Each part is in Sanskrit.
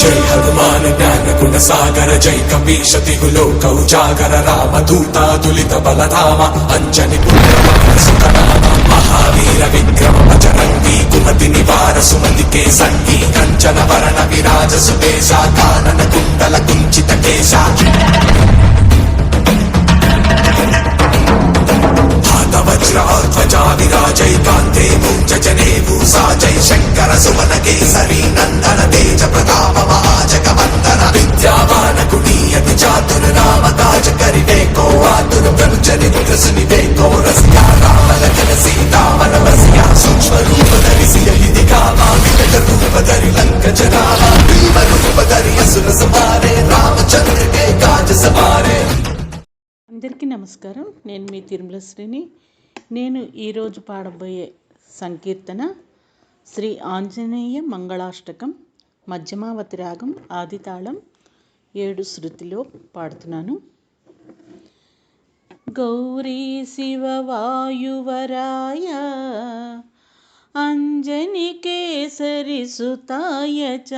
జై హనుమాన్ జ్ఞాన గుణ సాగర జై కపీశ దిగులో కౌజాగర రామ దూతాదులిత బలధామ అంజని పుణ్యమాన మహావీర విక్రమ బజరంగి కుమతి నివార సుమతికే సంగీ కంచన వరణ విరాజ సుదేశ కానన కుండల నేను మీ తిరుమల శ్రీని. నేను ఈరోజు పాడబోయే సంకీర్తన శ్రీ ఆంజనేయ మంగళాష్టకం మధ్యమావతి రాగం ఆదితాళం ఏడు శృతిలో పాడుతున్నాను. గౌరీ శివవాయువరాయ అంజని కేసరి సుతాయ చ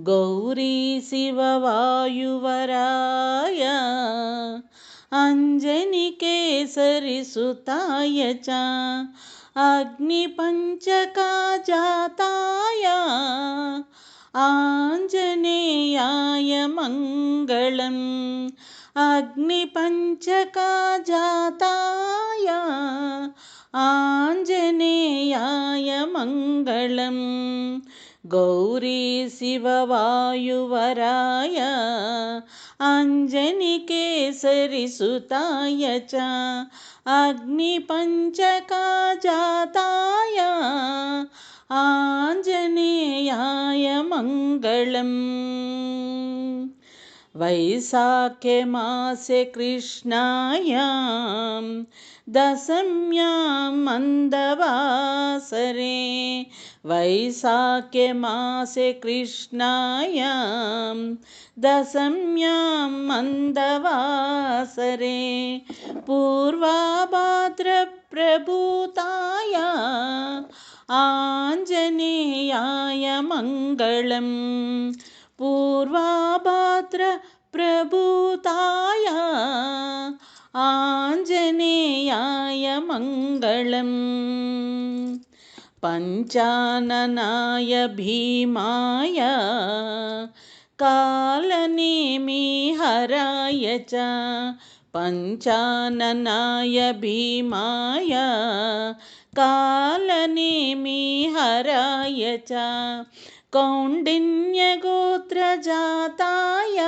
గౌరీ శివ अञ्जनिकेसरिसुताय च अग्निपञ्चका जाताय आञ्जनेयाय मङ्गलम् अग्निपञ्चका जाताय आञ्जनेयाय मङ्गलं गौरीशिववायुवराय आञ्जनिकेसरिसुताय च अग्निपञ्चकाजाताय आञ्जनेयाय मङ्गलम्। वैशाख्यमासे कृष्णायां दशम्यां मन्दवासरे वैसाखे मासे कृष्णायां दशम्यां मन्दवासरे पूर्वाभाद्रप्रभूताय आञ्जनेयाय मङ्गलम् पूर्वाभाद्रप्रभूताय आञ्जनेयाय मङ्गलम् पञ्चाननाय भीमाय कालनेमिहराय च पञ्चाननाय भीमाय कालनेमिहराय च कौण्डिन्यगोत्रजाताय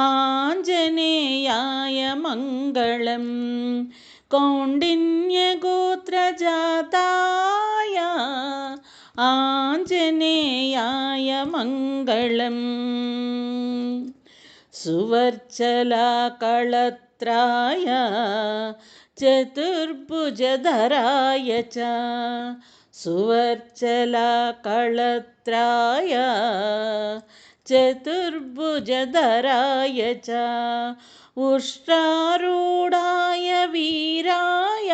आञ्जनेयाय मङ्गलम् कौण्डिन्यगोत्रजाताय आञ्जनेयाय मङ्गलम् सुवर्चलाकळत्राय चतुर्भुजधराय च सुवर्चलाकळत्राय चतुर्भुजधराय च उष्ट्रारूढाय वीराय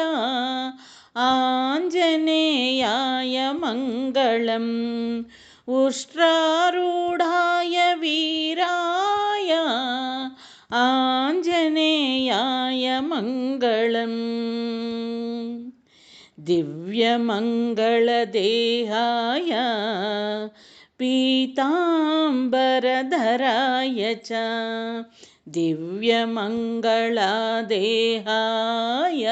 आञ्जनेयाय मङ्गलम्। उष्ट्रारूढाय वीराय आञ्जनेयाय मङ्गलम्। दिव्यमङ्गलदेहाय पीताम्बरधराय च दिव्यमङ्गलादेहाय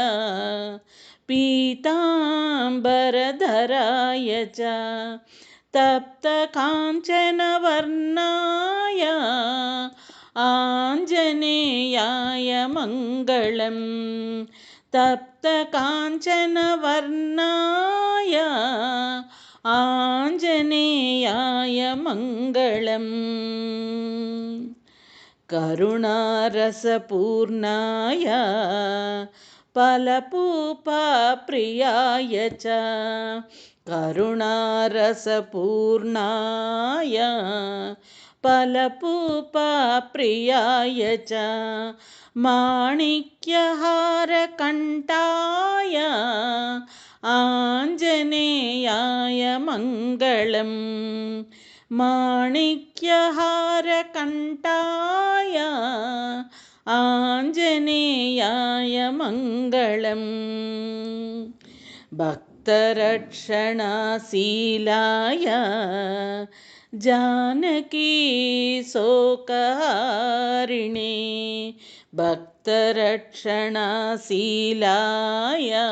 पीताम्बरधराय च तप्तकाञ्चनवर्णाय आञ्जनेयाय मङ्गलम् तप्तकाञ्चनवर्णाय आञ्जनेयाय मङ्गलम् करुणारसपूर्णाय फलपूपाप्रियाय च करुणारसपूर्णाय फलपूपाप्रियाय च माणिक्यहारकण्ठाय आञ्जनेयाय मङ्गलम् माणिक्यहारकण्ठाय आञ्जनेयाय मङ्गलम्। भक्तरक्षणाशीलाय जानकी शोकहारिणे। भक्तरक्षणाशीलाय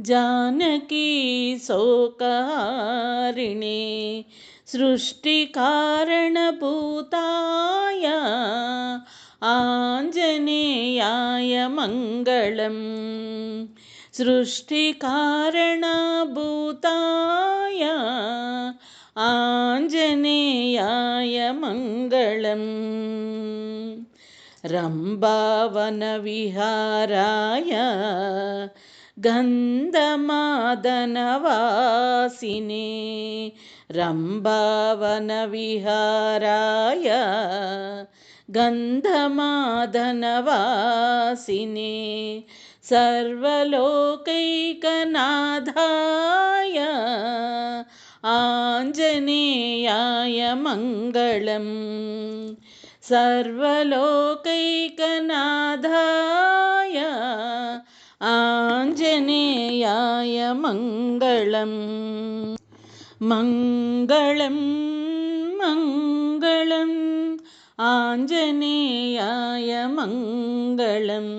जानकी शोकहारिणे। सृष्टिकारणभूताय आञ्जनेयाय मङ्गलम्। सृष्टिकारणभूताय आञ्जनेयाय मङ्गलम्। रम्भावनविहाराय गन्धमादनवासिने। रम्भावनविहाराय गन्धमादनवासिने सर्वलोकैकनाथाय आञ्जनेयाय मङ्गलम् सर्वलोकैकनाथाय आञ्जनेयाय मङ्गलम् मङ्गलं मङ्गलम् आञ्जनेयाय मङ्गलम्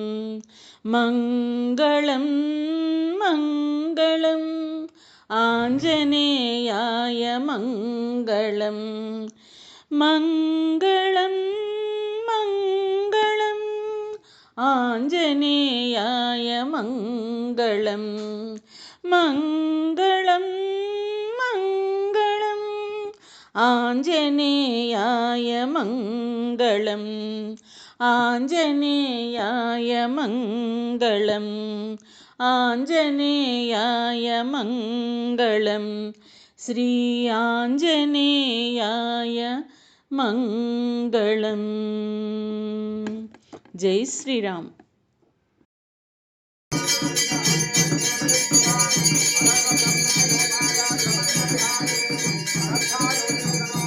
मङ्गलं मङ्गलम् आञ्जनेयाय मङ्गलम् मङ्गलं मङ्गलम् आञ्जनेयाय मङ्गलम् मङ्गलं मङ्गलम् आञ्जनेयाय मङ्गलम् आञ्जनेयाय मङ्गलम् आञ्जनेयाय मङ्गलं श्री आञ्जनेयाय मङ्गलम् जय 擦一擦擦一擦